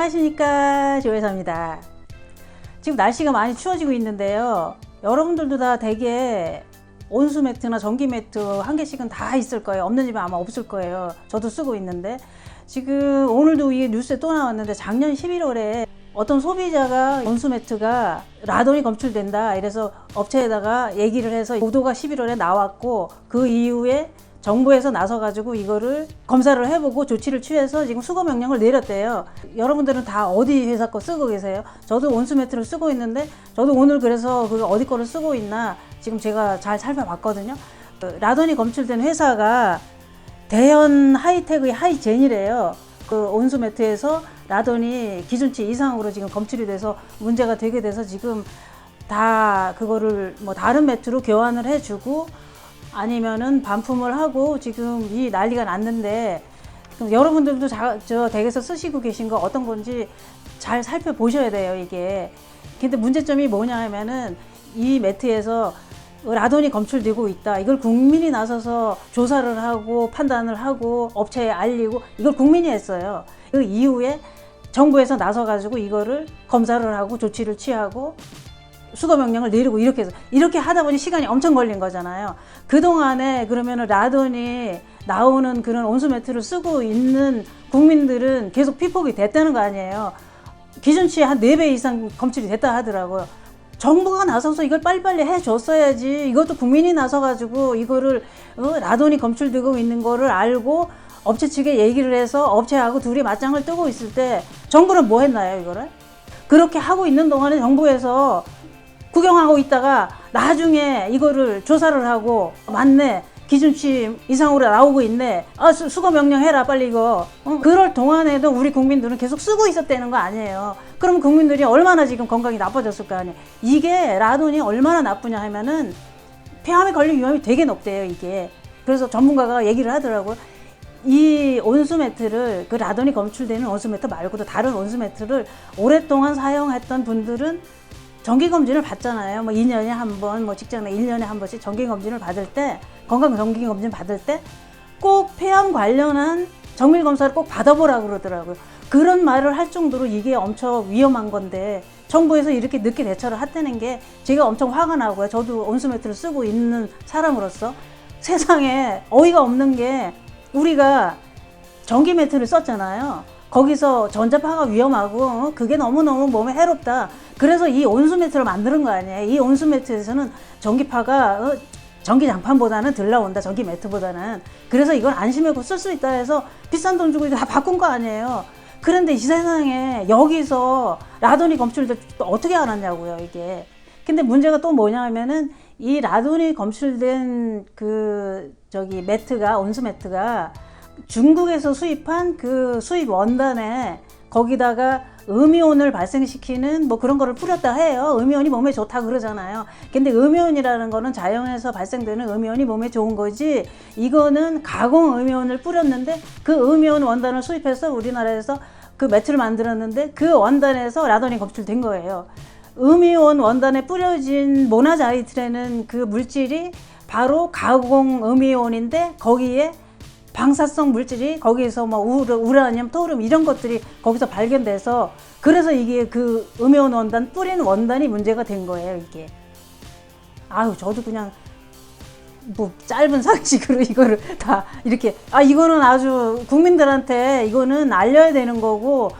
안녕하십니까 조회사입니다. 지금 날씨가 많이 추워지고 있는데요. 여러분들도 다 대개 온수 매트나 전기 매트 한 개씩은 다 있을 거예요. 없는 집은 아마 없을 거예요. 저도 쓰고 있는데 지금 오늘도 이게 뉴스에 또 나왔는데 작년 11월에 어떤 소비자가 온수 매트가 라돈이 검출된다 이래서 업체에다가 얘기를 해서 보도가 11월에 나왔고 그 이후에 정부에서 나서가지고 이거를 검사를 해보고 조치를 취해서 지금 수거 명령을 내렸대요. 여러분들은 다 어디 회사 거 쓰고 계세요? 저도 온수 매트를 쓰고 있는데 저도 오늘 그래서 그 어디 거를 쓰고 있나 지금 제가 잘 살펴봤거든요. 그 라돈이 검출된 회사가 대현 하이텍의 하이젠이래요. 그 온수 매트에서 라돈이 기준치 이상으로 지금 검출이 돼서 문제가 되게 돼서 지금 다 그거를 뭐 다른 매트로 교환을 해주고 아니면은 반품을 하고 지금 이 난리가 났는데 여러분들도 자, 저 댁에서 쓰시고 계신 거 어떤 건지 잘 살펴보셔야 돼요 이게. 근데 문제점이 뭐냐 하면은 이 매트에서 라돈이 검출되고 있다. 이걸 국민이 나서서 조사를 하고 판단을 하고 업체에 알리고 이걸 국민이 했어요. 그 이후에 정부에서 나서 가지고 이거를 검사를 하고 조치를 취하고 수거 명령을 내리고 이렇게 해서 이렇게 하다 보니 시간이 엄청 걸린 거잖아요. 그 동안에 그러면은 라돈이 나오는 그런 온수 매트를 쓰고 있는 국민들은 계속 피폭이 됐다는 거 아니에요. 기준치의 한 네 배 이상 검출이 됐다 하더라고요. 정부가 나서서 이걸 빨리빨리 해줬어야지. 이것도 국민이 나서가지고 이거를 어, 라돈이 검출되고 있는 거를 알고 업체 측에 얘기를 해서 업체하고 둘이 맞짱을 뜨고 있을 때 정부는 뭐 했나요, 이거를? 그렇게 하고 있는 동안에 정부에서 구경하고 있다가 나중에 이거를 조사를 하고 맞네 기준치 이상으로 나오고 있네. 아 수, 수거 명령해라 빨리 이거. 어? 그럴 동안에도 우리 국민들은 계속 쓰고 있었다는 거 아니에요. 그럼 국민들이 얼마나 지금 건강이 나빠졌을 거 아니에요. 이게 라돈이 얼마나 나쁘냐 하면은 폐암에 걸릴 위험이 되게 높대요 이게. 그래서 전문가가 얘기를 하더라고요. 이 온수 매트를 그 라돈이 검출되는 온수 매트 말고도 다른 온수 매트를 오랫동안 사용했던 분들은 정기 검진을 받잖아요. 뭐 2년에 한 번, 뭐 직장에 1년에 한 번씩 정기 검진을 받을 때 건강 정기 검진 받을 때 꼭 폐암 관련한 정밀 검사를 꼭 받아보라 그러더라고요. 그런 말을 할 정도로 이게 엄청 위험한 건데 정부에서 이렇게 늦게 대처를 했다는 게 제가 엄청 화가 나고요. 저도 온수 매트를 쓰고 있는 사람으로서 세상에 어이가 없는 게 우리가 전기 매트를 썼잖아요. 거기서 전자파가 위험하고 어, 그게 너무너무 몸에 해롭다. 그래서 이 온수 매트를 만드는 거 아니에요. 이 온수 매트에서는 전기파가 어, 전기 장판보다는 덜 나온다. 전기 매트보다는. 그래서 이걸 안심하고 쓸 수 있다 해서 비싼 돈 주고 다 바꾼 거 아니에요. 그런데 이 세상에 여기서 라돈이 검출될 또 어떻게 알았냐고요, 이게. 근데 문제가 또 뭐냐 하면은 이 라돈이 검출된 그 저기 매트가 온수 매트가 중국에서 수입한 그 수입 원단에 거기다가 음이온을 발생시키는 뭐 그런 거를 뿌렸다 해요. 음이온이 몸에 좋다 그러잖아요. 근데 음이온이라는 거는 자연에서 발생되는 음이온이 몸에 좋은 거지 이거는 가공 음이온을 뿌렸는데 그 음이온 원단을 수입해서 우리나라에서 그 매트를 만들었는데 그 원단에서 라돈이 검출된 거예요. 음이온 원단에 뿌려진 모나자이트라는 그 물질이 바로 가공 음이온인데 거기에 방사성 물질이 거기에서 뭐 우라늄, 토륨 이런 것들이 거기서 발견돼서 그래서 이게 그 음이온 원단 뿌린 원단이 문제가 된 거예요 이게. 아유 저도 그냥 뭐 짧은 상식으로 이거를 다 이렇게 아 이거는 아주 국민들한테 이거는 알려야 되는 거고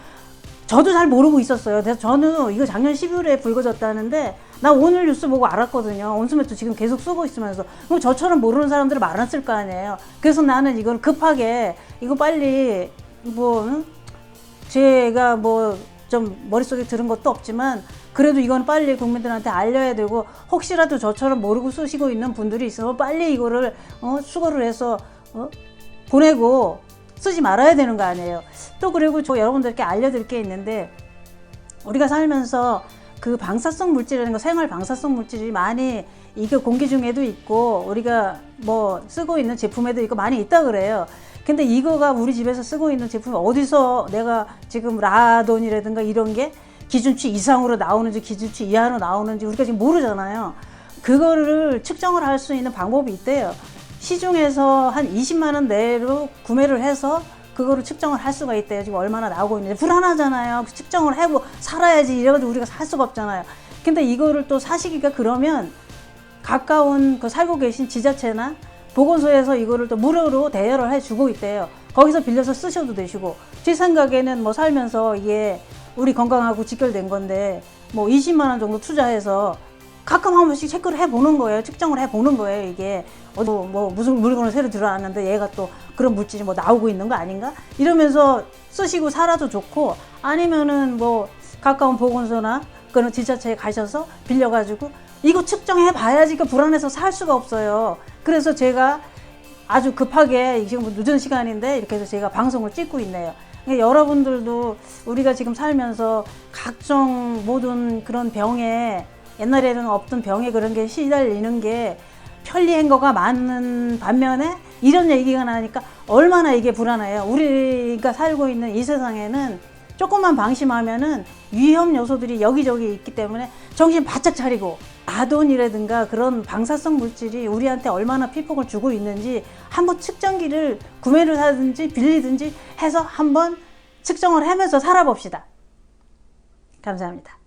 저도 잘 모르고 있었어요. 그래서 저는 이거 작년 12월에 불거졌다는데 나 오늘 뉴스 보고 알았거든요. 온수매트 지금 계속 쓰고 있으면서 그럼 저처럼 모르는 사람들이 많았을 거 아니에요. 그래서 나는 이걸 급하게 이거 빨리 뭐 응? 제가 뭐 좀 머릿속에 들은 것도 없지만 그래도 이건 빨리 국민들한테 알려야 되고 혹시라도 저처럼 모르고 쓰시고 있는 분들이 있으면 빨리 이거를 어, 수거를 해서 어? 보내고 쓰지 말아야 되는 거 아니에요. 또 그리고 저 여러분들께 알려드릴 게 있는데 우리가 살면서 그 방사성 물질이라는 거 생활 방사성 물질이 많이 이게 공기 중에도 있고 우리가 뭐 쓰고 있는 제품에도 있고 많이 있다 그래요. 근데 이거가 우리 집에서 쓰고 있는 제품이 어디서 내가 지금 라돈이라든가 이런 게 기준치 이상으로 나오는지 기준치 이하로 나오는지 우리가 지금 모르잖아요. 그거를 측정을 할 수 있는 방법이 있대요. 시중에서 한 20만 원 내로 구매를 해서 그거를 측정을 할 수가 있대요. 지금 얼마나 나오고 있는지 불안하잖아요. 그 측정을 해고 살아야지 이래가지고 우리가 살 수가 없잖아요. 근데 이거를 또 사시기가 그러면 가까운 그 살고 계신 지자체나 보건소에서 이거를 또 무료로 대여를 해주고 있대요. 거기서 빌려서 쓰셔도 되시고 제 생각에는 뭐 살면서 이게 우리 건강하고 직결된 건데 뭐 20만 원 정도 투자해서 가끔 한 번씩 체크를 해보는 거예요. 측정을 해보는 거예요. 이게 어디 뭐 무슨 물건을 새로 들어왔는데 얘가 또 그런 물질이 뭐 나오고 있는 거 아닌가? 이러면서 쓰시고 살아도 좋고 아니면은 뭐 가까운 보건소나 그런 지자체에 가셔서 빌려가지고 이거 측정해 봐야지 그 불안해서 살 수가 없어요. 그래서 제가 아주 급하게 지금 뭐 늦은 시간인데 이렇게 해서 제가 방송을 찍고 있네요. 그러니까 여러분들도 우리가 지금 살면서 각종 모든 그런 병에 옛날에는 없던 병에 그런 게 시달리는 게 편리한 거가 많은 반면에 이런 얘기가 나니까 얼마나 이게 불안해요. 우리가 살고 있는 이 세상에는 조금만 방심하면은 위험 요소들이 여기저기 있기 때문에 정신 바짝 차리고 아돈이라든가 그런 방사성 물질이 우리한테 얼마나 피폭을 주고 있는지 한번 측정기를 구매를 하든지 빌리든지 해서 한번 측정을 하면서 살아봅시다. 감사합니다.